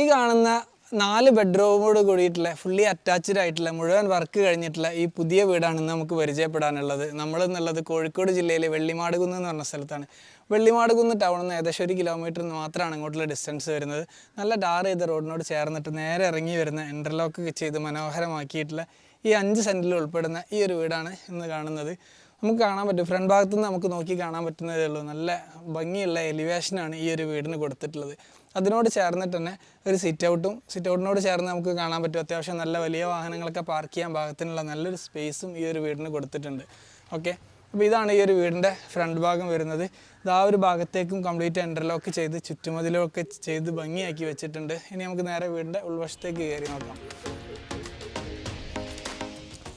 ഈ കാണുന്ന നാല് ബെഡ്റൂമോട് കൂടിയിട്ടുള്ള ഫുള്ളി അറ്റാച്ച്ഡ് ആയിട്ടുള്ള മുഴുവൻ വർക്ക് കഴിഞ്ഞിട്ടുള്ള ഈ പുതിയ വീടാണ് നമുക്ക് പരിചയപ്പെടാനുള്ളത്. നമ്മൾ എന്നുള്ളത് കോഴിക്കോട് ജില്ലയിലെ വെള്ളിമാടുകുന്ന് എന്ന് പറഞ്ഞ സ്ഥലത്താണ്. വെള്ളിമാടുകുന്ന് ടൗണിൽ നിന്ന് ഏകദേശം ഒരു കിലോമീറ്റർ മാത്രമാണ് ഇങ്ങോട്ടുള്ള ഡിസ്റ്റൻസ് വരുന്നത്. നല്ല ടാർ ചെയ്ത റോഡിനോട് ചേർന്നിട്ട് നേരെ ഇറങ്ങി വരുന്ന ഇന്റർലോക്ക് ചെയ്ത് മനോഹരമാക്കിയിട്ടുള്ള ഈ അഞ്ച് സെന്റിൽ ഉൾപ്പെടുന്ന ഈ ഒരു വീടാണ് ഇന്ന് കാണുന്നത്. നമുക്ക് കാണാൻ പറ്റും. ഫ്രണ്ട് ഭാഗത്തു നിന്ന് നമുക്ക് നോക്കി കാണാൻ പറ്റുന്നതേ ഉള്ളൂ. നല്ല ഭംഗിയുള്ള എലിവേഷനാണ് ഈ ഒരു വീടിന് കൊടുത്തിട്ടുള്ളത്. അതിനോട് ചേർന്നിട്ട് തന്നെ ഒരു സിറ്റ് ഔട്ടും സിറ്റ് ഔട്ടിനോട് ചേർന്ന് നമുക്ക് കാണാൻ പറ്റും. അത്യാവശ്യം നല്ല വലിയ വാഹനങ്ങളൊക്കെ പാർക്ക് ചെയ്യാൻ പാകത്തിനുള്ള നല്ലൊരു സ്പേസും ഈ ഒരു വീടിന് കൊടുത്തിട്ടുണ്ട്. ഓക്കെ അപ്പോൾ ഇതാണ് ഈ ഒരു വീടിന്റെ ഫ്രണ്ട് ഭാഗം വരുന്നത്. ഇത് ആ ഒരു ഭാഗത്തേക്കും കംപ്ലീറ്റ് എന്റർലോക്ക് ചെയ്ത് ചുറ്റുമതിലൊക്കെ ചെയ്ത് ഭംഗിയാക്കി വെച്ചിട്ടുണ്ട്. ഇനി നമുക്ക് നേരെ വീടിന്റെ ഉൾവശത്തേക്ക് കയറി നോക്കാം.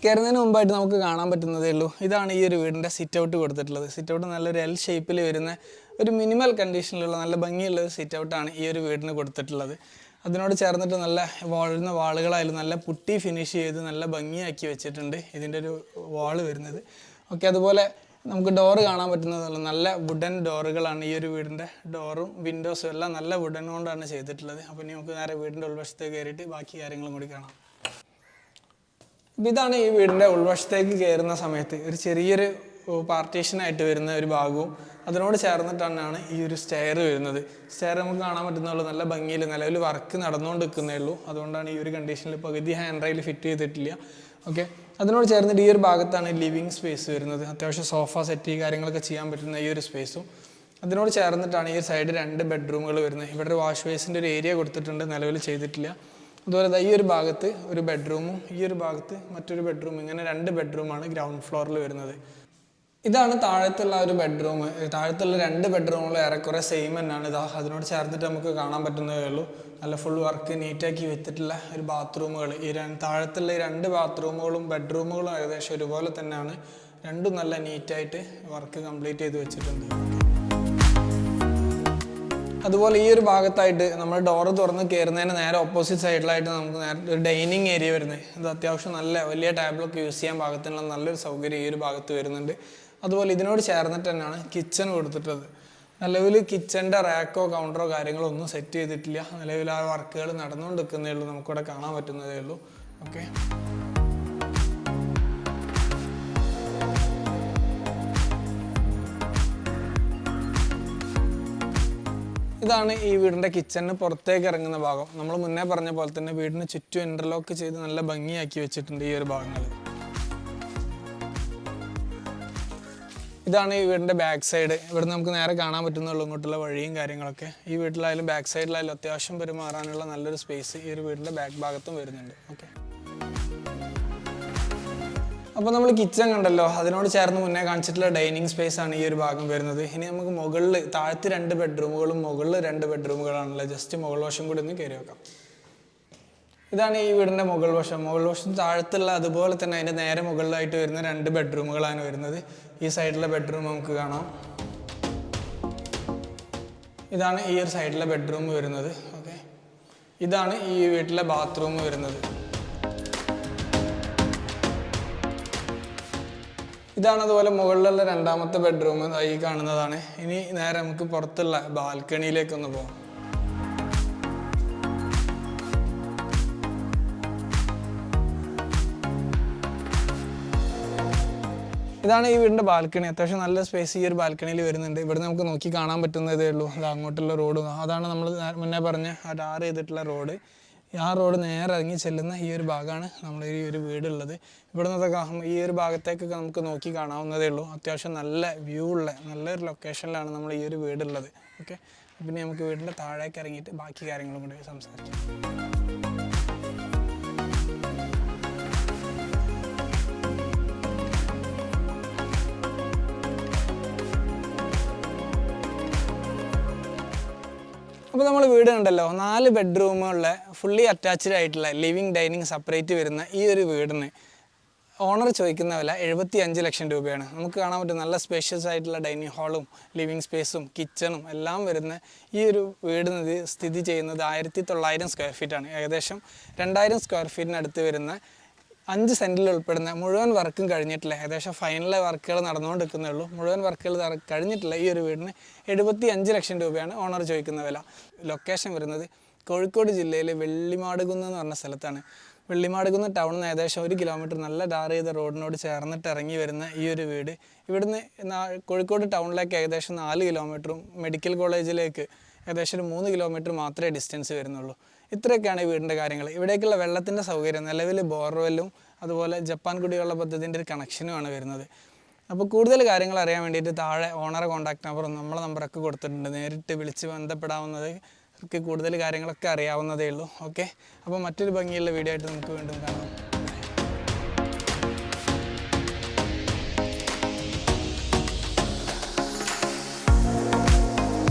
കയറുന്നതിന് മുമ്പായിട്ട് നമുക്ക് കാണാൻ പറ്റുന്നതേ ഉള്ളൂ. ഇതാണ് ഈ ഒരു വീടിന്റെ സിറ്റ് ഔട്ട് കൊടുത്തിട്ടുള്ളത്. സിറ്റ് ഔട്ട് നല്ലൊരു എൽ ഷേപ്പിൽ വരുന്ന ഒരു മിനിമൽ കണ്ടീഷനിലുള്ള നല്ല ഭംഗിയുള്ള ഒരു സിറ്റ് ഔട്ടാണ് ഈ ഒരു വീടിന് കൊടുത്തിട്ടുള്ളത്. അതിനോട് ചേർന്നിട്ട് നല്ല വാഴുന്ന വാളുകളായാലും നല്ല പുട്ടി ഫിനിഷ് ചെയ്ത് നല്ല ഭംഗിയാക്കി വെച്ചിട്ടുണ്ട് ഇതിന്റെ ഒരു വാൾ വരുന്നത്. ഓക്കെ അതുപോലെ നമുക്ക് ഡോറ് കാണാൻ പറ്റുന്നതല്ല നല്ല വുഡൻ ഡോറുകളാണ് ഈ ഒരു വീടിന്റെ ഡോറും വിൻഡോസും എല്ലാം നല്ല വുഡൻ കൊണ്ടാണ് ചെയ്തിട്ടുള്ളത്. അപ്പോൾ ഇനി നമുക്ക് നേരെ വീടിന്റെ ഉൾവശത്തേക്ക് കയറിയിട്ട് ബാക്കി കാര്യങ്ങളും കൂടി കാണാം. ഇതാണ് ഈ വീടിന്റെ ഉൾവശത്തേക്ക് കയറുന്ന സമയത്ത് ഒരു ചെറിയൊരു പാർട്ടീഷനായിട്ട് വരുന്ന ഒരു ഭാഗവും അതിനോട് ചേർന്നിട്ടാണ് ഈ ഒരു സ്റ്റെയർ വരുന്നത്. സ്റ്റെയർ നമുക്ക് കാണാൻ പറ്റുന്നുള്ളൂ. നല്ല ഭംഗിയിൽ നിലവിൽ വർക്ക് നടന്നുകൊണ്ട് നിൽക്കുന്നേ ഉള്ളൂ. അതുകൊണ്ടാണ് ഈ ഒരു കണ്ടീഷനിൽ പകുതി ഹാൻഡ് റൈൽ ഫിറ്റ് ചെയ്തിട്ടില്ല. ഓക്കെ? അതിനോട് ചേർന്നിട്ട് ഈ ഒരു ഭാഗത്താണ് ലിവിങ് സ്പേസ് വരുന്നത്. അത്യാവശ്യം സോഫ സെറ്റ് കാര്യങ്ങളൊക്കെ ചെയ്യാൻ പറ്റുന്ന ഈ ഒരു സ്പേസും. അതിനോട് ചേർന്നിട്ടാണ് ഈ സൈഡ് രണ്ട് ബെഡ്റൂമുകൾ വരുന്നത്. ഇവിടെ ഒരു വാഷ് ബേസിന്റെ ഒരു ഏരിയ കൊടുത്തിട്ടുണ്ട്. നിലവിൽ ചെയ്തിട്ടില്ല. അതുപോലെ ഈ ഒരു ഭാഗത്ത് ഒരു ബെഡ്റൂമും ഈ ഒരു ഭാഗത്ത് മറ്റൊരു ബെഡ്റൂം ഇങ്ങനെ രണ്ട് ബെഡ്റൂമാണ് ഗ്രൗണ്ട് ഫ്ലോറിൽ വരുന്നത്. ഇതാണ് താഴത്തുള്ള ഒരു ബെഡ്റൂം. താഴത്തുള്ള രണ്ട് ബെഡ്റൂമുകൾ ഏറെക്കുറെ സെയിം തന്നെയാണ്. ഇതാ അതിനോട് ചേർത്തിട്ട് നമുക്ക് കാണാൻ പറ്റുന്നതേ ഉള്ളൂ. നല്ല ഫുൾ വർക്ക് നീറ്റാക്കി വെച്ചിട്ടുള്ള ഒരു ബാത്റൂമുകൾ ഈ താഴത്തുള്ള ഈ രണ്ട് ബാത്റൂമുകളും ബെഡ്റൂമുകളും ഏകദേശം ഒരുപോലെ തന്നെയാണ്. രണ്ടും നല്ല നീറ്റായിട്ട് വർക്ക് കംപ്ലീറ്റ് ചെയ്ത് വെച്ചിട്ടുണ്ട്. അതുപോലെ ഈ ഒരു ഭാഗത്തായിട്ട് നമ്മൾ ഡോറ് തുറന്ന് കയറുന്നതിന് നേരെ ഓപ്പോസിറ്റ് സൈഡിലായിട്ട് നമുക്ക് നേരെ ഒരു ഡൈനിങ് ഏരിയ വരുന്നത് അത് അത്യാവശ്യം നല്ല വലിയ ടേബിളൊക്കെ യൂസ് ചെയ്യാൻ പാകത്തിനുള്ള നല്ലൊരു സൗകര്യം ഈ ഒരു ഭാഗത്ത് വരുന്നുണ്ട്. അതുപോലെ ഇതിനോട് ചേർന്നിട്ട് തന്നെയാണ് കിച്ചൺ കൊടുത്തിട്ടത്. നിലവിൽ കിച്ചന്റെ റാക്കോ കൗണ്ടറോ കാര്യങ്ങളോ ഒന്നും സെറ്റ് ചെയ്തിട്ടില്ല. നിലവിൽ ആ വർക്കുകൾ നടന്നുകൊണ്ട് നിൽക്കുന്നേ ഉള്ളൂ. നമുക്കിവിടെ കാണാൻ പറ്റുന്നതേ ഉള്ളൂ. ഓക്കെ ഇതാണ് ഈ വീടിന്റെ കിച്ചണിന് പുറത്തേക്ക് ഇറങ്ങുന്ന ഭാഗം. നമ്മൾ മുന്നേ പറഞ്ഞ പോലെ തന്നെ വീടിന് ചുറ്റും ഇന്റർലോക്ക് ചെയ്ത് നല്ല ഭംഗിയാക്കി വെച്ചിട്ടുണ്ട് ഈ ഒരു ഭാഗങ്ങൾ ഇതാണ് ഈ വീടിന്റെ ബാക്ക് സൈഡ് ഇവിടെ നമുക്ക് നേരെ കാണാൻ പറ്റുന്നുള്ളൂ ഇങ്ങോട്ടുള്ള വഴിയും കാര്യങ്ങളൊക്കെ. ഈ വീട്ടിലായാലും ബാക്ക് സൈഡിലായാലും അത്യാവശ്യം പെരുമാറാനുള്ള നല്ലൊരു സ്പേസ് ഈ ഒരു വീടിന്റെ ബാക്ക് ഭാഗത്തും വരുന്നുണ്ട്. ഓക്കെ അപ്പോൾ നമ്മൾ കിച്ചൺ കണ്ടല്ലോ. അതിനോട് ചേർന്ന് മുന്നേ കാണിച്ചിട്ടുള്ള ഡൈനിങ് സ്പേസ് ആണ് ഈ ഒരു ഭാഗം വരുന്നത്. ഇനി നമുക്ക് മുകളിൽ താഴത്ത് രണ്ട് ബെഡ്റൂമുകളും മുകളിൽ രണ്ട് ബെഡ്റൂമുകളാണല്ലോ ജസ്റ്റ് മുകൾ വശം കൂടി ഒന്ന് കയറി വെക്കാം ഇതാണ് ഈ വീടിന്റെ മുകൾ വശം. മുകൾ വശം താഴത്തുള്ള അതുപോലെ തന്നെ അതിന്റെ നേരെ മുകളിലായിട്ട് വരുന്ന രണ്ട് ബെഡ്റൂമുകളാണ് വരുന്നത്. ഈ സൈഡിലെ ബെഡ്റൂം നമുക്ക് കാണാം. ഇതാണ് ഈ ഒരു സൈഡിലെ ബെഡ്റൂം വരുന്നത്. ഓക്കെ ഇതാണ് ഈ വീട്ടിലെ ബാത്റൂം വരുന്നത്. ഇതാണ് അതുപോലെ മുകളിലുള്ള രണ്ടാമത്തെ ബെഡ്റൂം ഈ കാണുന്നതാണ്. ഇനി നേരെ നമുക്ക് പുറത്തുള്ള ബാൽക്കണിയിലേക്ക് ഒന്ന് പോകാം ഇതാണ് ഈ വീടിന്റെ ബാൽക്കണി. അത്യാവശ്യം നല്ല സ്പേസ് ഈ ഒരു ബാൽക്കണിയിൽ വരുന്നുണ്ട്. ഇവിടെ നമുക്ക് നോക്കി കാണാൻ പറ്റുന്നതേ ഉള്ളൂ. അത് അങ്ങോട്ടുള്ള റോഡ് അതാണ് നമ്മൾ മുന്നേ പറഞ്ഞ ആ ടാർ ചെയ്തിട്ടുള്ള റോഡ് ആ റോഡ് നേരെ ഇറങ്ങി ചെല്ലുന്ന ഈ ഒരു ഭാഗമാണ് നമ്മുടെ ഈ ഒരു വീടുള്ളത്. ഇവിടെ നിന്നൊക്കെ ഈ ഒരു ഭാഗത്തേക്കൊക്കെ നമുക്ക് നോക്കി കാണാവുന്നതേ ഉള്ളൂ. അത്യാവശ്യം നല്ല വ്യൂ ഉള്ള നല്ലൊരു ലൊക്കേഷനിലാണ് നമ്മൾ ഈ ഒരു വീടുള്ളത്. ഓക്കെ പിന്നെ നമുക്ക് വീടിന്റെ താഴേക്ക് ഇറങ്ങിയിട്ട് ബാക്കി കാര്യങ്ങളും കൂടി സംസാരിക്കാം. അപ്പോൾ നമ്മൾ വീട് കണ്ടല്ലോ നാല് ബെഡ്റൂമുള്ള ഫുള്ളി അറ്റാച്ച്ഡ് ആയിട്ടുള്ള ലിവിങ് ഡൈനിങ് സെപ്പറേറ്റ് വരുന്ന ഈ ഒരു വീടിന് ഓണർ ചോദിക്കുന്ന വില എഴുപത്തി അഞ്ച് ലക്ഷം രൂപയാണ്. നമുക്ക് കാണാൻ പറ്റും നല്ല സ്പേഷ്യസ് ആയിട്ടുള്ള ഡൈനിങ് ഹാളും ലിവിങ് സ്പേസും കിച്ചണും എല്ലാം വരുന്ന ഈ ഒരു വീട് സ്ഥിതി ചെയ്യുന്നത് ആയിരത്തി തൊള്ളായിരം സ്ക്വയർ ഫീറ്റാണ് ഏകദേശം രണ്ടായിരം സ്ക്വയർ ഫീറ്റിനടുത്ത് വരുന്ന അഞ്ച് സെന്റിൽ ഉൾപ്പെടുന്ന മുഴുവൻ വർക്കും കഴിഞ്ഞിട്ടില്ല. ഏകദേശം ഫൈനൽ വർക്കുകൾ നടന്നുകൊണ്ടിരിക്കുന്നേ ഉള്ളൂ മുഴുവൻ വർക്കുകൾ കഴിഞ്ഞിട്ടില്ല. ഈ ഒരു വീടിന് എഴുപത്തി അഞ്ച് ലക്ഷം രൂപയാണ് ഓണർ ചോദിക്കുന്ന വില. ലൊക്കേഷൻ വരുന്നത് കോഴിക്കോട് ജില്ലയിലെ വെള്ളിമാടുകുന്ന് എന്ന് പറഞ്ഞ സ്ഥലത്താണ്. വെള്ളിമാടുകുന്ന് ടൗണിൽ നിന്ന് ഏകദേശം ഒരു കിലോമീറ്റർ നല്ല ടാർ ചെയ്ത റോഡിനോട് ചേർന്നിട്ട് ഇറങ്ങി വരുന്ന ഈ ഒരു വീട് ഇവിടുന്ന് കോഴിക്കോട് ടൗണിലേക്ക് ഏകദേശം നാല് കിലോമീറ്ററും മെഡിക്കൽ കോളേജിലേക്ക് ഏകദേശം ഒരു മൂന്ന് കിലോമീറ്റർ മാത്രമേ ഡിസ്റ്റൻസ് വരുന്നുള്ളൂ. ഇത്രയൊക്കെയാണ് ഈ വീടിന്റെ കാര്യങ്ങൾ. ഇവിടേക്കുള്ള വെള്ളത്തിന്റെ സൗകര്യം നിലവിൽ ബോർവെല്ലും അതുപോലെ ജപ്പാൻ കുടിവെള്ള പദ്ധതിന്റെ ഒരു കണക്ഷനുമാണ് വരുന്നത്. അപ്പോൾ കൂടുതൽ കാര്യങ്ങൾ അറിയാൻ വേണ്ടിയിട്ട് താഴെ ഓണറെ കോൺടാക്ട് നമ്പറും നമ്മളെ നമ്പറൊക്കെ കൊടുത്തിട്ടുണ്ട്. നേരിട്ട് വിളിച്ച് ബന്ധപ്പെടാവുന്നത് കൂടുതൽ കാര്യങ്ങളൊക്കെ അറിയാവുന്നതേ ഉള്ളൂ. ഓക്കെ? അപ്പോൾ മറ്റൊരു ഭംഗിയുള്ള വീഡിയോ ആയിട്ട് നമുക്ക് വീണ്ടും കാണാം.